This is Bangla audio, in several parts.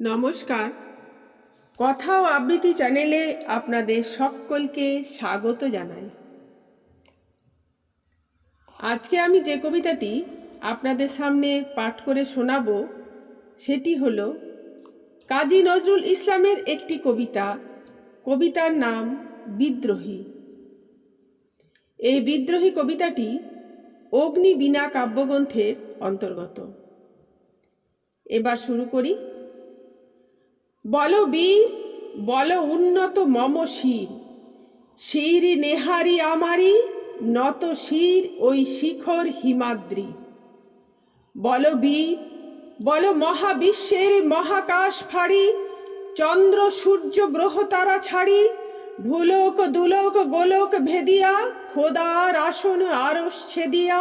নমস্কার। কথা ও আবৃত্তি চ্যানেলে আপনাদের সকলকে স্বাগত জানাই। আজকে আমি যে কবিতাটি আপনাদের সামনে পাঠ করে শোনাবো, সেটি হল, কাজী নজরুল ইসলামের একটি কবিতা, কবিতার নাম বিদ্রোহী। এই বিদ্রোহী কবিতাটি অগ্নি বীণা কাব্যগ্রন্থের অন্তর্গত। এবার শুরু করি। বল বীর, বল উন্নত মম শির। শির নেহারি আমারি, নত শির ওই শিখর হিমাদ্রি বল বীর, বল মহাবিশ্বের মহাকাশ ফাড়ি, চন্দ্র সূর্য গ্রহ তারা ছাড়ি, ভুলোক, দুলোক, গোলোক ভেদিয়া, খোদার আসন আরস ছেদিয়া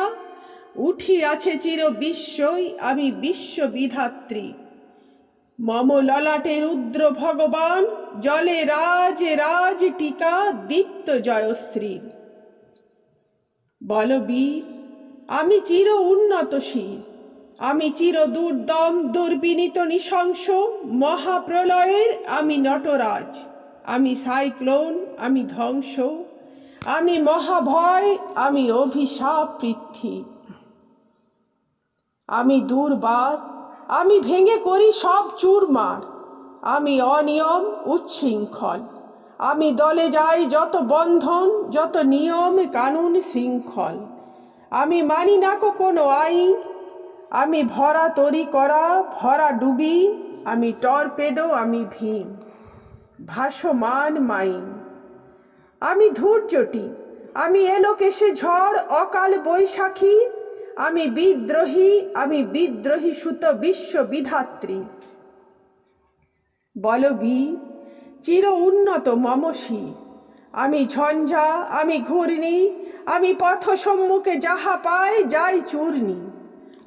উঠি আছে চির বিশ্বই আমি বিশ্ব বিধাত্রী মম ললাটে রুদ্র ভগবান, জলে রাজ রাজ টিকা দীপ্ত জয়শ্রীর বল বীর, আমি চির উন্নতশীল আমি চির দুর্দম, দুর্বিনীত নৃশংস, মহাপ্রলয়ের আমি নটরাজ, আমি সাইক্লোন, আমি ধ্বংস, আমি মহাভয়, আমি অভিশাপ পৃথ্বী। আমি দুর্বার আমি ভেঙে করি সব চুরমার। আমি অনিয়ম, উচ্ছৃঙ্খল। আমি দলে যাই যত বন্ধন, যত নিয়ম, কানুন, শৃঙ্খল। আমি মানি না কো কোনো আইন। আমি ভরা তরি করা, ভরা ডুবি। আমি টর্পেডো, আমি ভীম। ভাসমান মাইন। আমি ধূর্যটি আমি এলো এলোকেশে ঝড়, অকাল বৈশাখী। আমি বিদ্রোহী আমি বিদ্রোহী সুত বিশ্ব বিধাত্রী। বলবীর চির উন্নত মমসী। আমি ঝঞ্ঝা, আমি ঘূর্ণি, আমি পথ সম্মুখে যাহা পাই যাই চূর্ণি।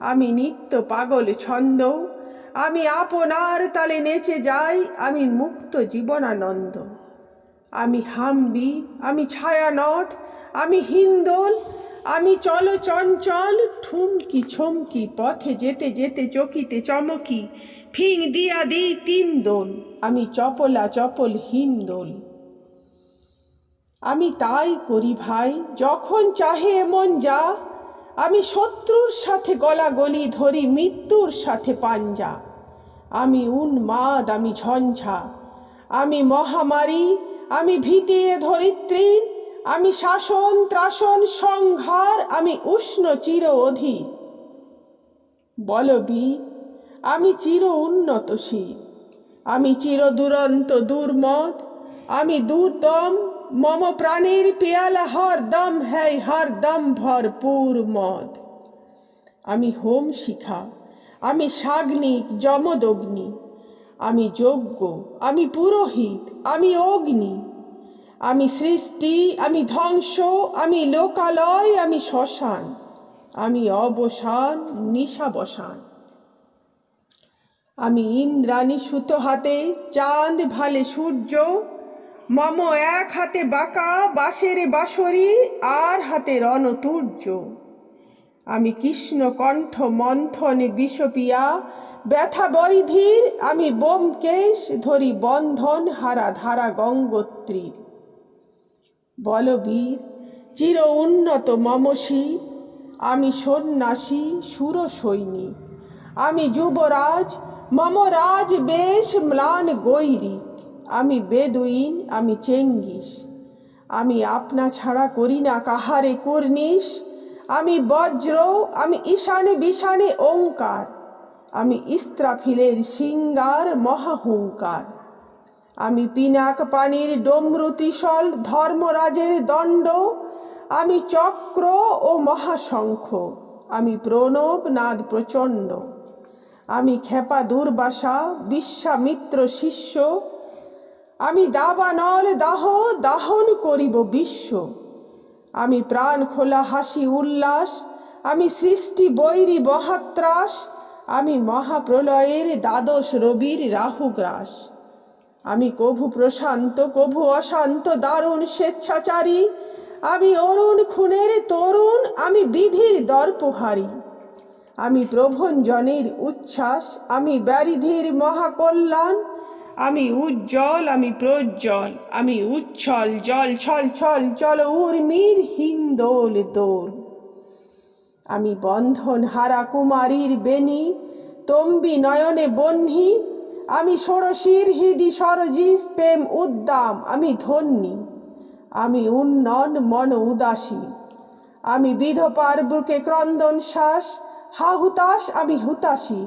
আমি নিত্য পাগল ছন্দ, আমি আপনার তালে নেচে যাই, আমি মুক্ত জীবনানন্দ। আমি হাম্বি, আমি ছায়ানট, আমি হিন্দোল আমি চল চঞ্চল, ঠুমকি ছমকি, পথে যেতে যেতে চকিতে চমকি, ফিং দিয়া দিই তিন দোল, আমি চপলা চপল হিন দোল। আমি তাই করি ভাই, যখন চাহে এমন যা, আমি শত্রুর সাথে গলা গলি ধরি, মৃত্যুর সাথে পাঞ্জা। আমি উন্মাদ, আমি ঝঞ্ঝা, আমি মহামারী, আমি ভীতিয়ে ধরিত্রীর আমি শাসন ত্রাসন সংহার, আমি উষ্ণ চির অধীর। বলবীর আমি চির উন্নতশীল, আমি চির দুরন্ত দুর্মদ, আমি দুর্দম, মম প্রাণীর পেয়ালা হর দম হ্যায় হর দম ভরপুর মদ। আমি হোম শিখা, আমি সাগ্নিক যমদগ্নি, আমি যজ্ঞ, আমি পুরোহিত, আমি অগ্নি আমি সৃষ্টি, আমি ধ্বংস, আমি লোকালয়, আমি শ্মশান, আমি অবসান, নিশাবসান। আমি ইন্দ্রাণী সুতো হাতে, চাঁদ ভালে সূর্য, মম এক হাতে বাঁকা, বাঁশের বাঁশরি, আর হাতে রণতুর্য। আমি কৃষ্ণ কণ্ঠ মন্থনে বিষপিয়া, ব্যথা বৈধীর, আমি বোমকেশ ধরি বন্ধন হারা ধারা গঙ্গোত্রীর। বলবীর চির উন্নত মমশী আমি সন্ন্যাসী, সুর সৈনিক। আমি যুবরাজ, মম রাজ বেশ ম্লান গৈরিক। আমি বেদুইন, আমি চেঙ্গিস। আমি আপনা ছাড়া করি না কাহারে কুর্নিশ। আমি বজ্র, আমি ঈশানে বিশানে ওঙ্কার। আমি ইস্ত্রাফিলের সিঙ্গার মহাহুঙ্কার। আমি পিনাক পানির ডমরু ত্রিশল ধর্মরাজের দণ্ড, আমি চক্র ও মহাশঙ্খ, আমি প্রণব নাদ প্রচণ্ড, আমি খেপা দুর্বাসা, বিশ্বামিত্র শিষ্য, আমি দাবানল দাহ দাহন করিব বিশ্ব, আমি প্রাণ খোলা হাসি উল্লাস, আমি সৃষ্টি বৈরী মহাত্রাস, আমি মহাপ্রলয়ের দ্বাদশ রবির রাহুগ্রাস আমি কভু প্রশান্ত, কভু অশান্ত, দারুণ স্বেচ্ছাচারী। আমি অরুণ খুনের তরুণ, আমি বিধির দর্পহারী। আমি প্রভঞ্জনের উচ্ছ্বাস, আমি ব্যারিধির মহাকল্যাণ। আমি উজ্জ্বল, আমি প্রজ্জ্বল, আমি উচ্ছল, জল, ছল ছল, চল, উর্মির হিন্দোল দোল আমি বন্ধন হারা কুমারীর বেনি তম্বি নয়নে বহ্নি আমি ষোড়শীর হৃদি সরজিস প্রেম উদ্দাম, আমি ধন্যী। আমি উন্নন মন উদাসী। আমি বিধপার বুকে ক্রন্দন শ্বাস হা হুতাশ আমি হুতাশী।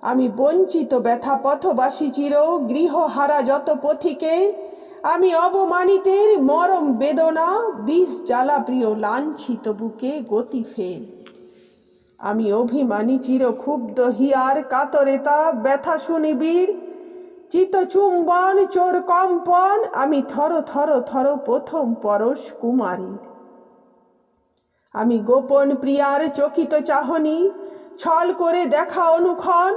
আমি বঞ্চিত ব্যথা পথবাসী চির, গৃহহারা যত পথিকে। আমি অবমানিতের মরম বেদনা, বিষ জ্বালা প্রিয় লাঞ্ছিত বুকে গতি ফের। আমি অভিমানী চির ক্ষুব্ধ হিয়ার কাতরেতা ব্যথা শুনিবিড় চিত চুম্বন, চোর কম্পন, আমি থর থর থর প্রথম পরশ কুমারীর আমি গোপন প্রিয়ার চকিত চাহনি, ছল করে দেখা অনুক্ষণ।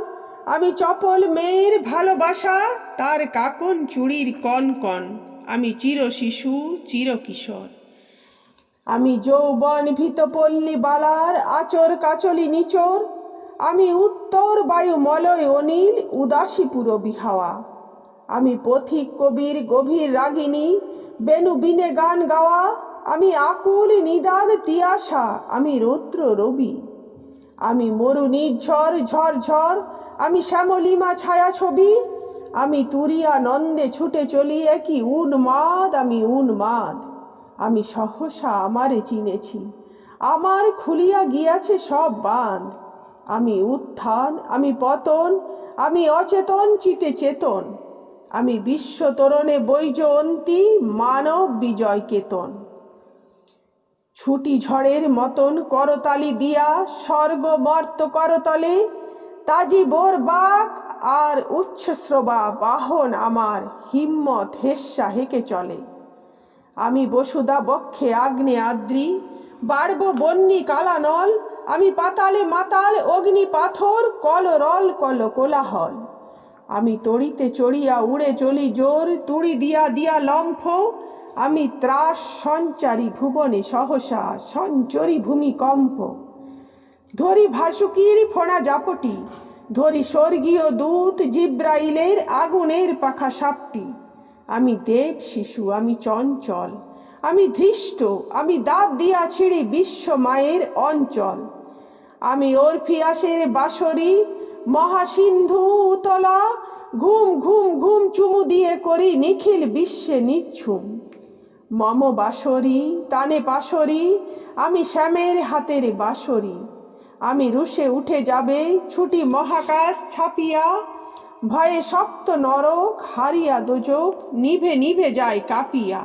আমি চপল মেয়ের ভালোবাসা, তার কাকন চুড়ির কন কন আমি চির শিশু, চির কিশোর। আমি যৌবন ভীতপল্লী বালার আচর কাচলি নিচর, আমি উত্তর বায়ু মলয় অনিল উদাসীপুর বিহাওয়া আমি পথিক কবির গভীর রাগিনী, বেনু বিনে গান গাওয়া, আমি আকুল নিদাগ তিয়াসা আমি রৌদ্র রবি। আমি মরু নির্ঝর ঝড় আমি শ্যামলিমা ছায়া ছবি, আমি তুরিয়া নন্দে ছুটে চলি একই উন্মাদ, আমি উন্মাদ। আমি সহসা আমারে চিনেছি। আমার খুলিয়া গিয়াছে সব বাঁধ। আমি উত্থান, আমি পতন, আমি অচেতন, চিতে চেতন। আমি বিশ্ব তরণে বৈজয়ন্তী, মানব বিজয় কেতন। ছুটি ঝড়ের মতন করতালি দিয়া, স্বর্গ মর্ত করতলে, তাজি বোর বাক আর উচ্ছ্রবা বাহন আমার হিম্মত হেস্যা হেকে চলে। আমি বসুদা বক্ষে আগ্নে আদ্রি বাড়ব বন্যি কালানল, আমি পাতালে মাতাল, অগ্নি পাথর কল রল কল কোলাহল। আমি তড়িতে চড়িয়া উড়ে চলি জোর, তুড়ি দিয়া দিয়া লম্ফ, আমি ত্রাস সঞ্চারী ভুবনে সহসা সঞ্চরী ভূমিকম্প। ধরি ভাসুকির ফোনা জাপটি, ধরি স্বর্গীয় দূত জিব্রাইলের আগুনের পাখা সাপটি। আমি দেব শিশু, আমি চঞ্চল। আমি ধৃষ্ট, আমি দাঁত দিয়া ছিঁড়ি বিশ্ব মায়ের অঞ্চল। আমি অরফিয়াসের বাসরি মহাসিন্ধু উতলা, ঘুম ঘুম ঘুম চুমু দিয়ে করি নিখিল বিশ্বে নিচ্ছুম। মম বাসরি তানে পাশরি আমি শ্যামের হাতের বাসরি আমি রুশে উঠে যাবে ছুটি মহাকাশ ছাপিয়া ভয়ে শক্ত নরক হারিয়া দোজক নিভে নিভে যায় কাঁপিয়া।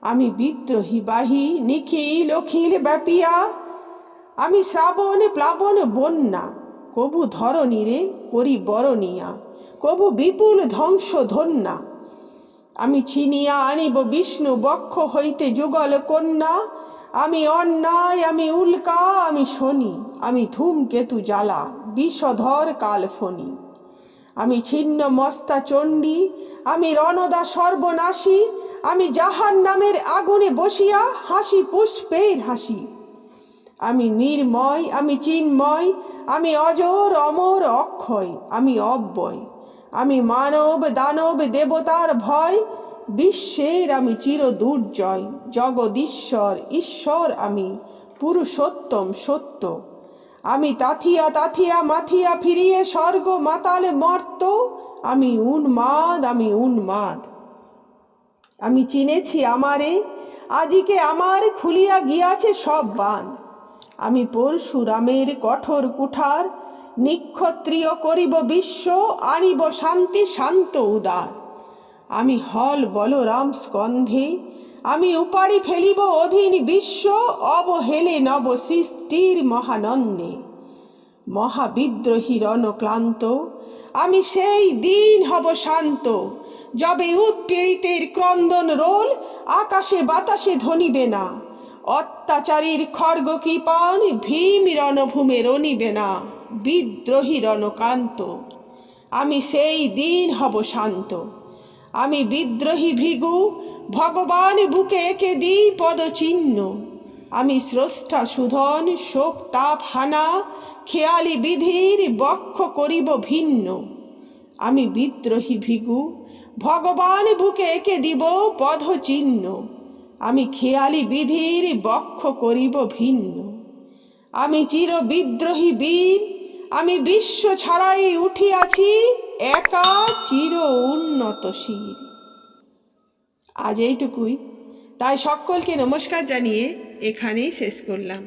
আমি বিদ্রোহী বাহী, নিখিল, অখিল ব্যাপিয়া। আমি শ্রাবণ, প্লাবন, বন্যা। কবু ধরণীরে করি বরণিয়া। কবু বিপুল ধ্বংস ধন্যা আমি ছিনিয়া আনিব বিষ্ণু বক্ষ হইতে যুগল কন্যা। আমি অন্যায়, আমি উল্কা, আমি শনি। আমি ধূমকেতু জ্বালা, বিষধর কালফনি আমি ছিন্ন মস্তা চণ্ডী, আমি রণদা সর্বনাশী, আমি জাহান নামের আগুনে বসিয়া হাসি পুষ্পের হাসি। আমি নির্ময়, আমি চিন্ময়, আমি অজর, অমর, অক্ষয়, আমি অব্যয়। আমি মানব, দানব, দেবতার ভয়, বিশ্বের আমি চির দুর্জয়, জগদীশ্বর, ঈশ্বর আমি, পুরুষোত্তম সত্য। আমি তাথিয়া তাথিয়া মাথিয়া ফিরিয়ে স্বর্গ মাতাল মর্ত, আমি উন্মাদ আমি উন্মাদ। আমি চিনেছি আমারে, আজিকে আমার খুলিয়া গিয়াছে সব বাঁধ। আমি পরশুরামের কঠোর কুঠার, নিক্ষত্রিয় করিব বিশ্ব, আনিব শান্তি শান্ত উদার। আমি হল বলরাম স্কন্ধে আমি উপাড়ি ফেলিব অধীন বিশ্ব, অবহেলে নব সৃষ্টির মহানন্দে। মহাবিদ্রোহী রণক্লান্ত, আমি সেই দিন হব শান্ত, যবে উৎপীড়িতের ক্রন্দন রোল আকাশে বাতাসে ধনিবে না। অত্যাচারীর খড়গ কৃপান ভীম রণভূমে রনিবে না। বিদ্রোহী রণকান্ত আমি সেই দিন হব শান্ত। আমি বিদ্রোহী ভৃগু ভগবান বুকে এঁকে দিই পদচিহ্ন? আমি স্রষ্টা সুধন শোক তাপ হানা খেয়ালি বিধির বক্ষ করিব ভিন্ন। আমি বিদ্রোহী ভিগু, ভগবান বুকে এঁকে দিব পদ চিহ্ন আমি খেয়ালি বিধির বক্ষ করিব ভিন্ন। আমি চির বিদ্রোহী বীর, আমি বিশ্ব ছাড়াই উঠিয়াছি, একা চির উন্নত শির। আজ এইটুকুই। তাই সকলকে নমস্কার জানিয়ে এখানেই শেষ করলাম।